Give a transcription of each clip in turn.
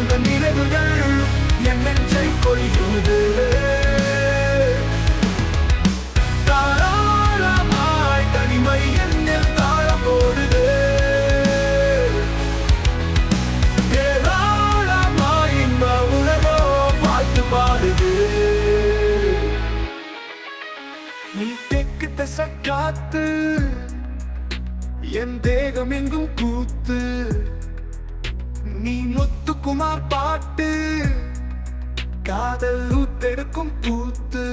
உந்த நினைவுகள் என் நெஞ்சை கொள்கிறது தாராளமாய் தனிமை என்னில் தாழம் போடுது. ஏராளமாய் இன்ப உணவோ பார்த்து பாடுது. நீ தெற்கு திசை காத்து என் தேகம் எங்கும் கூத்து. நீ முத்துக்குமார் பாட்டு? காதல் ஊத்தெடுக்கும் பூத்து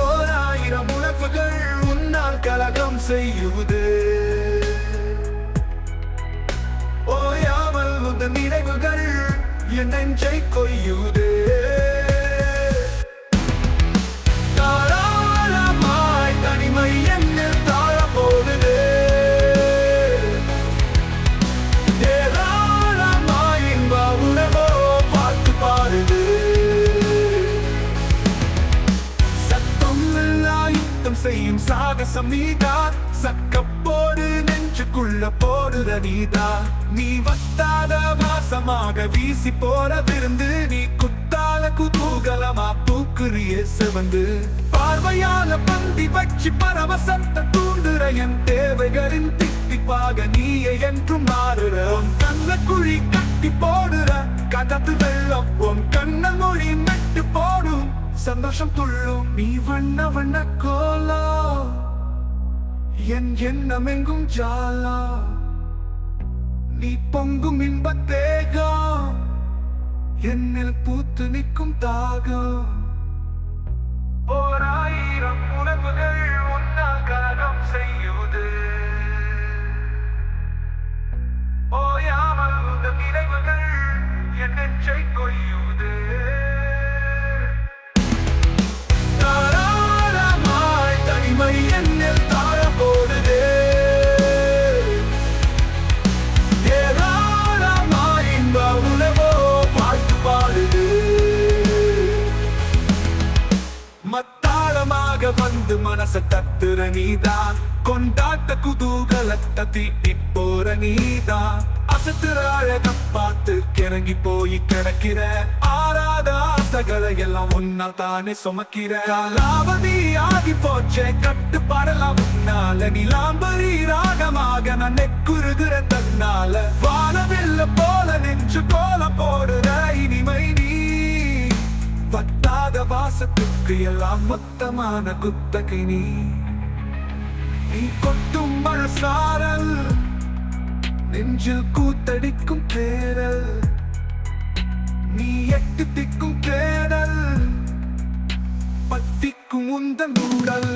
ஓராயிரம் உழப்புகள் உன்னால் கலகம் செய்யுது. ஓயாமல் உந்த நினைவுகள் என் நெஞ்சை கொய்யுது. செய்யும் சாகசம் நீதா சக்கப்போடு நெஞ்சுக்குள்ள போடுற நீதா நீ வத்தாத வாசமாக வீசி போற விருந்து நீ குத்தால குதூகலமா பூக்குறிய செவந்து. பார்வையால பந்தி வச்சு பரவசத்த தூண்டுற என் தேவைகளின் திட்டிப்பாக நீயே என்றும் மாறுற. உன் கண்ண குழி கட்டி போடுற கதத்து வெள்ளம் உன் கண்ண மொழி சந்தோஷம் துள்ளும். நீ வண்ண வண்ண கோலா. என் எண்ணம் எங்கும் ஜாலா. நீ பொங்கும் இன்பத் தேகம் என்னில் பூத்து நிற்கும் தாகம் வந்து மனச தத்துற நீதான். கொண்டாட்ட குதூகலத்தை தீட்டி போற நீதான். அசத்துற அழக பார்த்து கிறங்கி போய் கிடக்கிற. ஆறாத ஆசைகளை எல்லாம் உன்னா தானே சுமக்கிற. லாபதி ஆகி போச்சே கட்டுப்பாடலாம் உன்னால. நிலாம்பரி ராகமாக நான் நெக்குறுகிற தன்னால. வானவில்ல போல நெஞ்சு கோல போடுற இனிமை நீ. வட்டாத வாசத்துக்கு எல்லாம் மொத்தமான குத்தகை நீ. நீ கொட்டும் மனசாரல் நெஞ்சில் கூத்தடிக்கும் தேரல். நீ எட்டு திக்கும் தேடல் பத்திக்கும் உந்தன் உடல்